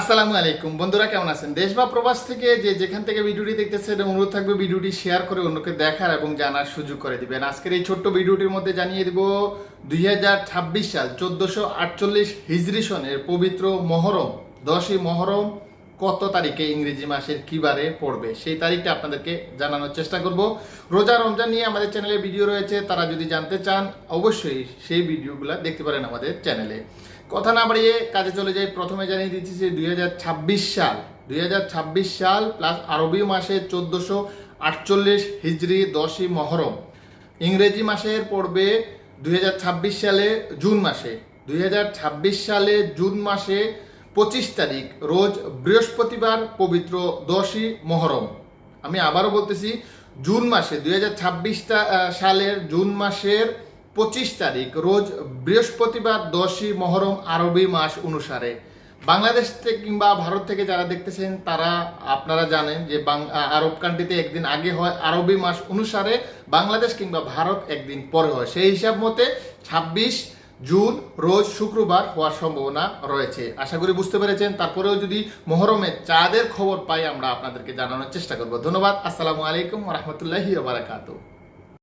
আসসালামু আলাইকুম। বন্ধুরা, কেমন আছেন? দেশ বা প্রবাস থেকে যে যেখান থেকে ভিডিওটি দেখতেছে দেখতেছেন অনুরোধ থাকবে ভিডিওটি শেয়ার করে অন্যকে দেখার এবং জানার সুযোগ করে দিবেন। আজকের এই ছোট্ট ভিডিওটির মধ্যে জানিয়ে দিব, দুই হাজার ছাব্বিশ সাল চোদ্দশো আটচল্লিশ হিজরি সনের পবিত্র মহরম, দশই মহরম, কত তারিখে ইংরেজি মাসের কি বারে পড়বে? সেই তারিখটা আপনাদেরকে জানানোর চেষ্টা করব। রোজা রমজান নিয়ে আমাদের চ্যানেলে ভিডিও রয়েছে, তারা যদি জানতে চান, অবশ্যই সেই ভিডিওগুলো দেখতে পারেন আমাদের চ্যানেলে। কথা না বাড়িয়ে কাজে চলে যাই। প্রথমে জানিয়ে দিচ্ছি যে দুই হাজার ছাব্বিশ সাল দু হাজার ছাব্বিশ সাল প্লাস আরবি মাসে চোদ্দশো আটচল্লিশ হিজড়ি দশই মহরম। ইংরেজি মাসের পড়বে দুই সালে জুন মাসে, দুই হাজার ছাব্বিশ সালে জুন মাসে পঁচিশ তারিখ, রোজ বৃহস্পতিবার পবিত্র দশই মহরম। আমি আবারও বলতেছি, জুন মাসে, দুই সালের জুন মাসের পঁচিশ তারিখ, রোজ বৃহস্পতিবার দশই মহরম আরবি মাস অনুসারে। বাংলাদেশ থেকে কিংবা ভারত থেকে যারা দেখতেছেন, তারা আপনারা জানেন যে আরব কান্ট্রিতে একদিন আগে হয় আরবি মাস অনুসারে, বাংলাদেশ কিংবা ভারত একদিন পরে হয়। সেই হিসাব মতে ছাব্বিশ জুন রোজ শুক্রবার হওয়ার সম্ভাবনা রয়েছে। আশা করি বুঝতে পেরেছেন। তারপরেও যদি মহরমের চাঁদের খবর পাই, আমরা আপনাদেরকে জানানোর চেষ্টা করব। ধন্যবাদ। আসসালামু আলাইকুম রহমতুল্লাহি বারাকাতু